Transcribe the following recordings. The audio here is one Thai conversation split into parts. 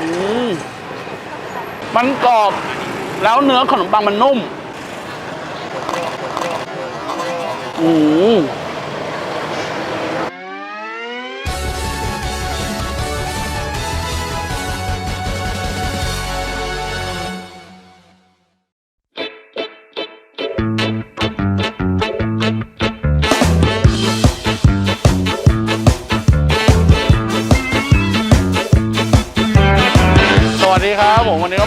อืมมันกรอบ แล้วเนื้อขนมปังมันนุ่ม อืม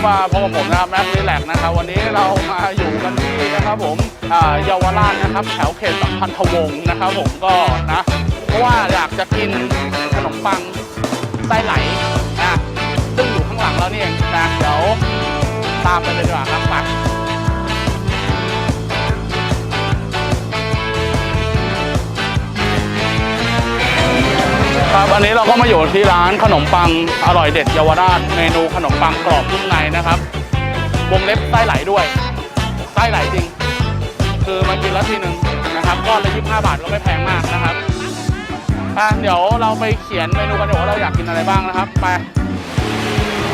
ครับมวันนี้ก็มาพบกับผมนะครับแม็กซ์รีแลกนะครับวันนี้เรามาอยู่กันที่นะครับผมเยาวราชนะครับแถวเขตสัมพันธวงศ์นะครับผมก็นะเพราะว่าอยากจะกินขนมปังไส้ไหลนะซึ่งอยู่ข้างหลังเราเนี่ยนะเดี๋ยวตามไปเลยดีกว่าครับไป ครับอันนี้เราก็มาอยู่ที่ร้านขนมปังอร่อยเด็ดเยาวราชเมนูขนมปังกรอบนุ่มในนะครับวงเล็บไส้ไหลด้วยไส้ไหลจริง คือมากินแล้วทีหนึ่งนะครับก้อนละ25บาทก็ไม่แพงมากนะครับอะเดี๋ยวเราไปเขียนเมนูกันเดี๋ยวว่าเราอยากกินอะไรบ้างนะครับไป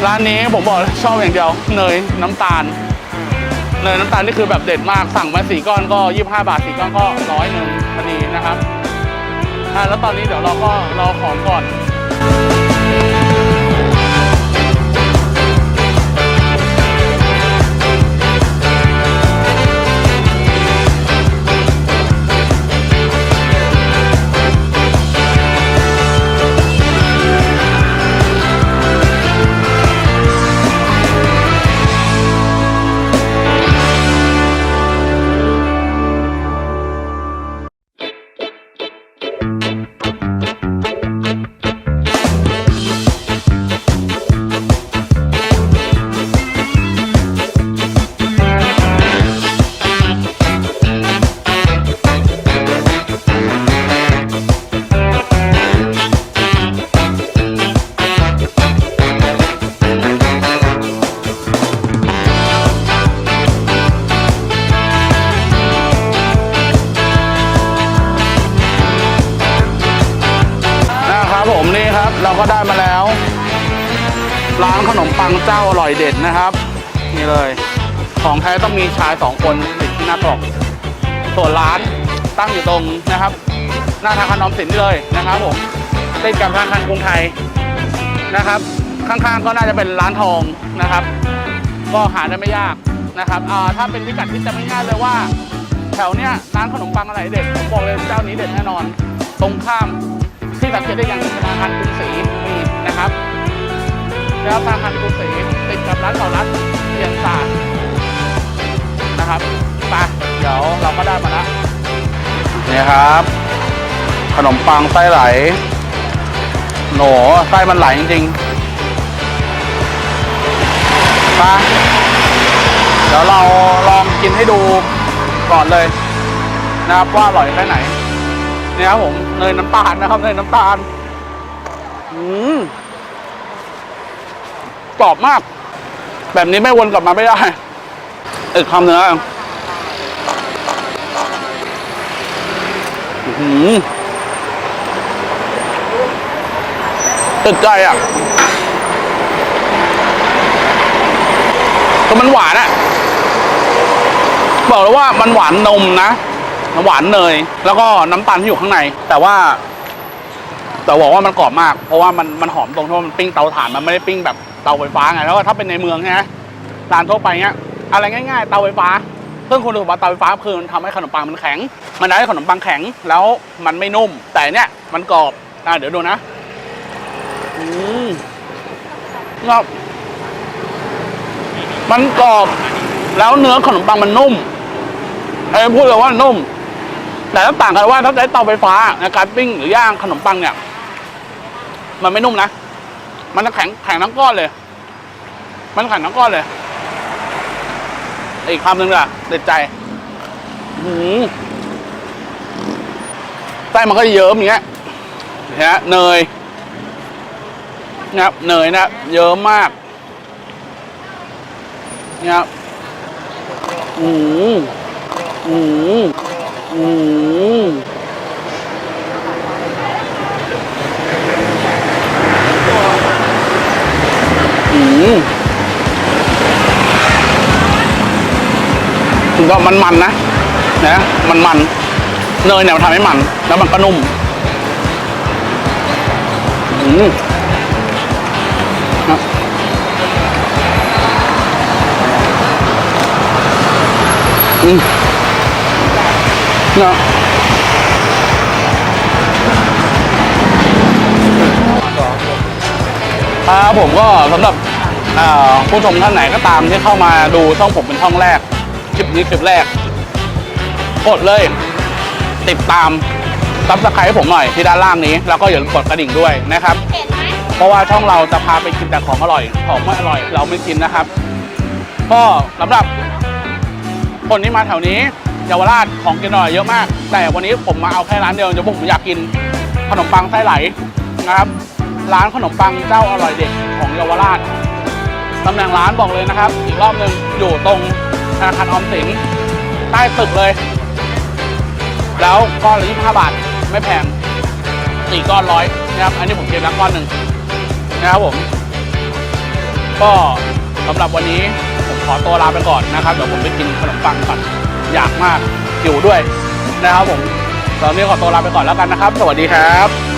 ร้านนี้ผมบอกเลยชอบอย่างเดียวเนยน้ำตาลเนยน้ำตาลนี่คือแบบเด็ดมากสั่งมาสี่ก้อนก็25บาทสี่ก้อนก็ร้อยหนึ่งพอดีนะครับ อะแล้วตอนนี้เดี๋ยวเราก็รอของก่อน เราก็ได้มาแล้ว ร้านขนมปังเจ้าอร่อยเด็ดนะครับ นี่เลย ของแท้ต้องมีชายสองคนติดที่หน้ากล่องส่วนร้านตั้งอยู่ตรงนะครับ หน้าธนาคารออมสินนี่เลยนะครับผมติดกับธนาคารกรุงไทยนะครับ ข้างๆก็น่าจะเป็นร้านทองนะครับ ก็หาได้ไม่ยากนะครับอ่าถ้าเป็นพิกัดที่จะไม่ง่ายเลยว่า แถวเนี้ยร้านขนมปังอะไรเด็ดผมบอกเลยเจ้านี้เด็ดแน่นอน ตรงข้าม ที่สังเกตได้อย่างหนึ่งธนาคารกรุงศรีมีนะครับ แล้วธนาคารกรุงศรีติดกับร้านเก่าร้านเพียงศาสตร์นะครับไปเดี๋ยวเราก็ได้มาล้วนี่ครับ ขนมปังไส้ไหลโหนไส้มันไหลจริงๆไปเดี๋ยวเราลองกินให้ดูก่อนเลยนะครับว่าอร่อยแค่ไหน เนี่ยครับผมเนยน้ำตาลนะครับเนยน้ำตาลอืมกรอบมาก แบบนี้ไม่วนกลับมาไม่ได้อีกคำเนื้ออื้อหือติดใจอะคือมันหวานอะ บอกเลยว่ามันหวานนมนะ หวานเนย แล้วก็น้ำตาลที่อยู่ข้างใน แต่ว่า แต่บอกว่ามันกรอบมาก เพราะว่ามันมันหอมตรงที่มันปิ้งเตาถ่านมันไม่ได้ปิ้งแบบเตาไฟฟ้าไงแล้วก็ถ้าเป็นในเมืองใช่ไหมร้านทั่วไปเงี้ยอะไรง่ายๆเตาไฟฟ้าซึ่งคุณรู้ว่าเตาไฟฟ้าคือมันทำให้ขนมปังมันแข็ง มันทำให้ขนมปังแข็งแล้วมันไม่นุ่ม แต่เนี้ยมันกรอบอะเดี๋ยวดูนะอืมกรอบมันกรอบแล้วเนื้อขนมปังมันนุ่มไอ้พูดเลยว่านุ่ม แต่ถ้าต่างกันว่าถ้าใช้เตาไฟฟ้าในการปิ้งหรือย่างขนมปังเนี่ย มันไม่นุ่มนะ มันจะแข็งแข็งทั้งก้อนเลย มันแข็งทั้งก้อนเลย อีกคำหนึ่งล่ะเด็ดใจหืมไส้มันก็เยิ้มอย่างเงี้ยนะเนยนะครับเนยนะเยิ้มมากนะครับอืมอืม อืมอืมก็มันมันนะนะมันมันเนยเนี่ยมันทำให้มัน แล้วมันก็นุ่มอืมนะอืม นะครับผมก็สำหรับผู้ชมท่านไหนก็ตามที่เข้ามาดูช่องผมเป็นช่องแรก คลิปนี้คลิปแรก กดเลย ติดตามซับสไครต์ผมหน่อยที่ด้านล่างนี้ แล้วก็อย่าลืมกดกระดิ่งด้วยนะครับ เพราะว่าช่องเราจะพาไปกินแต่ของอร่อย ของไม่อร่อย เราไม่กินนะครับ ก็สำหรับคนที่มาแถวนี้ เยาวราชของกินอร่อยเยอะมาก แต่วันนี้ผมมาเอาแค่ร้านเดียวเดี๋ยวผมอยากกินขนมปังไส้ไหลนะครับ ร้านขนมปังเจ้าอร่อยเด็ดของเยาวราชตำแหน่งร้านบอกเลยนะครับ อีกรอบหนึ่งอยู่ตรงธนาคารออมสินใต้ตึกเลย แล้วก้อนละ25บาทไม่แพงสี่ก้อนร้อยนะครับ อันนี้ผมเก็บแล้วก้อนหนึ่งนะครับผม ก็สำหรับวันนี้ผมขอตัวลาไปก่อนนะครับ เดี๋ยวผมไปกินขนมปังก่อน อยากมากหิวด้วยนะครับผมตอนนี้ขอตัวลาไปก่อนแล้วกันนะครับ สวัสดีครับ